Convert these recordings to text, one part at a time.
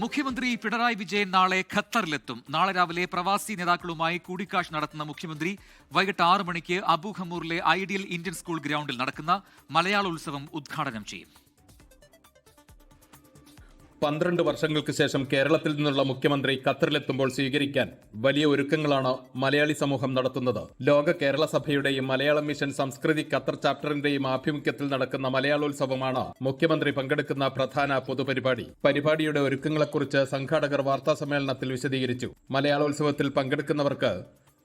മുഖ്യമന്ത്രി പിണറായി വിജയൻ നാളെ ഖത്തറിലെത്തും. നാളെ രാവിലെ പ്രവാസി നേതാക്കളുമായി കൂടിക്കാഴ്ച നടത്തുന്ന മുഖ്യമന്ത്രി വൈകിട്ട് ആറു മണിക്ക് അബുഖമൂറിലെ ഐഡിയൽ ഇന്ത്യൻ സ്കൂൾ ഗ്രൗണ്ടിൽ നടക്കുന്ന മലയാള ഉത്സവം ഉദ്ഘാടനം ചെയ്യും. പന്ത്രണ്ട് വർഷങ്ങൾക്ക് ശേഷം കേരളത്തിൽ നിന്നുള്ള മുഖ്യമന്ത്രി ഖത്തറിലെത്തുമ്പോൾ സ്വീകരിക്കാൻ വലിയ ഒരുക്കങ്ങളാണ് മലയാളി സമൂഹം നടത്തുന്നത്. ലോക കേരള സഭയുടെയും മലയാളം മിഷൻ സംസ്കൃതി ഖത്തർ ചാപ്റ്ററിന്റെയും ആഭിമുഖ്യത്തിൽ നടക്കുന്ന മലയാളോത്സവമാണ് മുഖ്യമന്ത്രി പങ്കെടുക്കുന്ന പ്രധാന പൊതുപരിപാടി. പരിപാടിയുടെ ഒരുക്കങ്ങളെക്കുറിച്ച് സംഘാടകർ വാർത്താ സമ്മേളനത്തിൽ വിശദീകരിച്ചു. മലയാളോത്സവത്തിൽ പങ്കെടുക്കുന്നവർക്ക്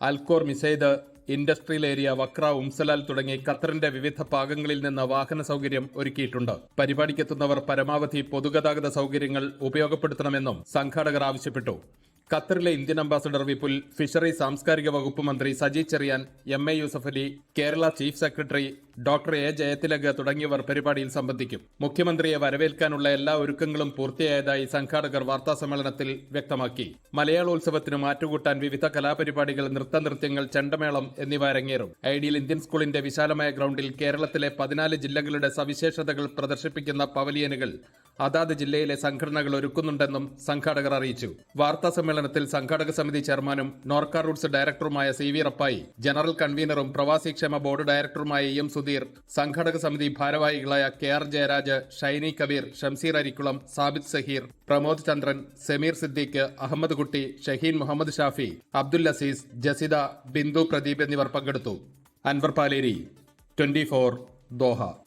Al Khor Mesaieed industrial area Wakra Umm Salal തുടങ്ങി ഖത്തറിന്റെ വിവിധ ഭാഗങ്ങളിൽ നിന്ന് വാഹന സൗകര്യം ഒരുക്കിയിട്ടുണ്ട്. പരിപാടിക്കെത്തുന്നവർ പരമാവധി പൊതുഗതാഗത സൗകര്യങ്ങൾ ഉപയോഗപ്പെടുത്തണമെന്നും സംഘാടകർ ആവശ്യപ്പെട്ടു. ഖത്തറിലെ ഇന്ത്യൻ അംബാസഡർ വിപുൽ ഫിഷറി സാംസ്കാരിക വകുപ്പ് മന്ത്രി Saji Cherian M A Yusuffali Kerala chief secretary doctor A Jayathilak തുടങ്ങിയവർ പരിപാടിയിൽ സംബന്ധിക്കും. മുഖ്യമന്ത്രിയെ വരവേൽക്കാനുള്ള എല്ലാ ഒരുക്കങ്ങളും പൂർത്തിയായതായി സംഘാടകർ വാർത്താസമ്മേളനത്തിൽ വ്യക്തമാക്കി. മലയാളോത്സവത്തിന് മാറ്റുകൂട്ടാൻ വിവിധ കലാപരിപാടികൾ നൃത്തനൃത്യങ്ങൾ ചെണ്ടമേളം എന്നിവ അരങ്ങേറും. ഐഡിയൽ ഇന്ത്യൻ സ്കൂളിന്റെ വിശാലമായ ഗ്രൗണ്ടിൽ കേരളത്തിലെ പതിനാല് ജില്ലകളുടെ സവിശേഷതകൾ പ്രദർശിപ്പിക്കുന്ന പവലിയനുകൾ അതാത് ജില്ലയിലെ സംഘടനകൾ ഒരുക്കുന്നുണ്ടെന്നും സംഘാടകർ അറിയിച്ചു. വാർത്താ സമ്മേളനത്തിൽ സംഘാടക സമിതി ചെയർമാനും നോർക്ക റൂട്ട്സ് ഡയറക്ടറുമായ സി വി റപ്പായി ജനറൽ കൺവീനറും പ്രവാസി ക്ഷേമ ബോർഡ് ഡയറക്ടറുമായ എം സുധീർ സംഘാടക സമിതി ഭാരവാഹികളായ കെ ആർ ജയരാജ് ഷൈനി കബീർ ഷംസീർ അരിക്കുളം സാബിദ് സഹീർ പ്രമോദ് ചന്ദ്രൻ സമീർ സിദ്ദീഖ് അഹമ്മദ് കുട്ടി ഷഹീൻ മുഹമ്മദ് ഷാഫി അബ്ദുൽ അസീസ് ജസിദ ബിന്ദു പ്രദീപ് എന്നിവർ പങ്കെടുത്തു. Anvar Paleri twenty four Doha.